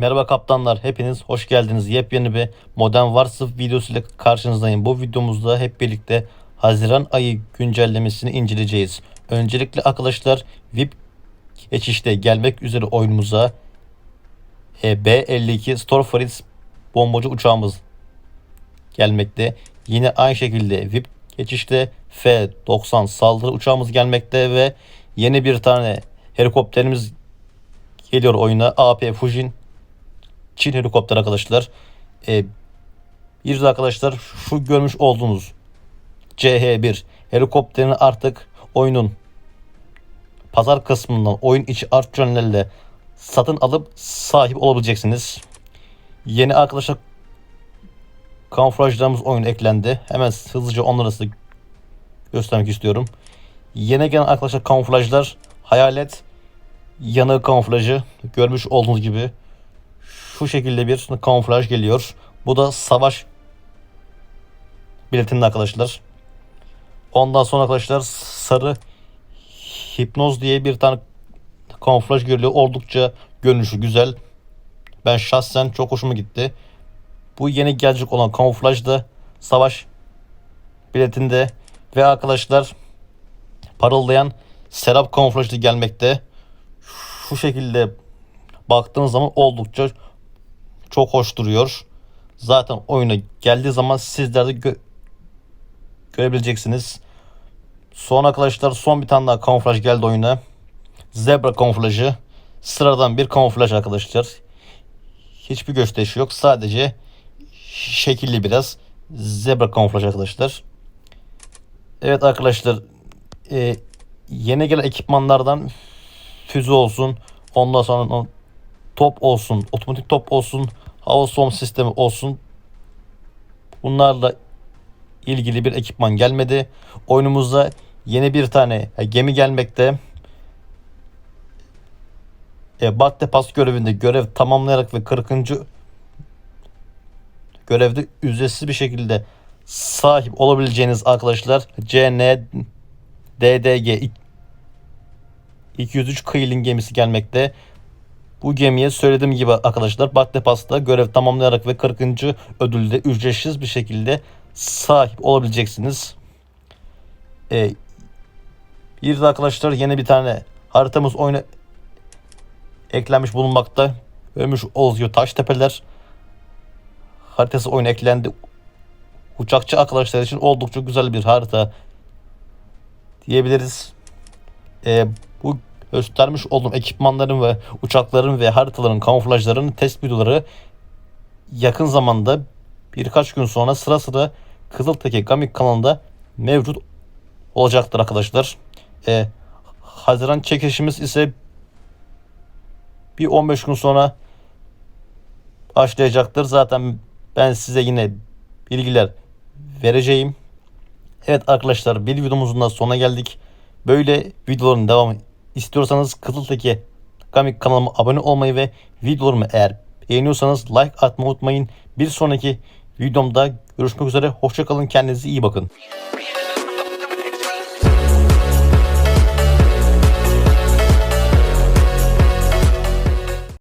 Merhaba kaptanlar, hepiniz hoş geldiniz. Yepyeni bir Modern Warfare videosu ile karşınızdayım. Bu videomuzda hep birlikte Haziran ayı güncellemesini inceleyeceğiz. Öncelikle arkadaşlar VIP geçişte gelmek üzere oyunumuza e, B-52 Stormfront bombacı uçağımız gelmekte. Yine aynı şekilde VIP geçişte F-90 saldırı uçağımız gelmekte ve yeni bir tane helikopterimiz geliyor oyuna. AP Fujin Çin helikopter arkadaşlar. Ee, bir arkadaşlar şu görmüş olduğunuz CH1 helikopterini artık oyunun pazar kısmından oyun içi art journal'le satın alıp sahip olabileceksiniz. Yeni arkadaşlar kamuflajlarımız oyun eklendi. Hemen hızlıca onları size göstermek istiyorum. Yeni gelen arkadaşlar kamuflajlar hayalet yanığı kamuflajı görmüş olduğunuz gibi şu şekilde bir kamuflaj geliyor. Bu da savaş biletinde arkadaşlar. Ondan sonra arkadaşlar sarı hipnoz diye bir tane kamuflaj görülüyor. Oldukça görünüşü güzel. Ben şahsen çok hoşuma gitti. Bu yeni gelecek olan kamuflaj da savaş biletinde ve arkadaşlar parıldayan serap kamuflajı gelmekte. Şu şekilde baktığınız zaman oldukça çok hoş duruyor. Zaten oyuna geldiği zaman sizler de gö- görebileceksiniz. Son arkadaşlar son bir tane daha kamuflaj geldi oyuna. Zebra kamuflajı. Sıradan bir kamuflaj arkadaşlar. Hiçbir gösterişi yok. Sadece şekilli biraz. Zebra kamuflaj arkadaşlar. Evet arkadaşlar. e, yeni gelen ekipmanlardan füze olsun. Ondan sonra top olsun. Otomatik top olsun. Hava soğum sistemi olsun. Bunlarla ilgili bir ekipman gelmedi. Oyunumuzda yeni bir tane gemi gelmekte. E, Batte Pas görevinde görev tamamlayarak ve 40. görevde ücretsiz bir şekilde sahip olabileceğiniz arkadaşlar CN DDG 203 Kıyılın gemisi gelmekte. Bu gemiye söylediğim gibi arkadaşlar Pas'ta görev tamamlayarak ve 40. ödülde ücretsiz bir şekilde sahip olabileceksiniz. Ee, bir de arkadaşlar yeni bir tane haritamız oyuna eklenmiş bulunmakta. Ölmüş Ozyo Taştepeler haritası oyuna eklendi. Uçakçı arkadaşlar için oldukça güzel bir harita diyebiliriz. Ee, göstermiş olduğum ekipmanların ve uçakların ve haritaların kamuflajlarının test videoları yakın zamanda birkaç gün sonra sıra sıra Kızılteke Gamik kanalında mevcut olacaktır arkadaşlar. Ee, Haziran çekişimiz ise bir 15 gün sonra başlayacaktır. Zaten ben size yine bilgiler vereceğim. Evet arkadaşlar bir videomuzun da sonuna geldik. Böyle videoların devamı istiyorsanız Kızılteki Gamik kanalıma abone olmayı ve videolarımı eğer beğeniyorsanız like atmayı unutmayın. Bir sonraki videomda görüşmek üzere. Hoşçakalın. Kendinize iyi bakın.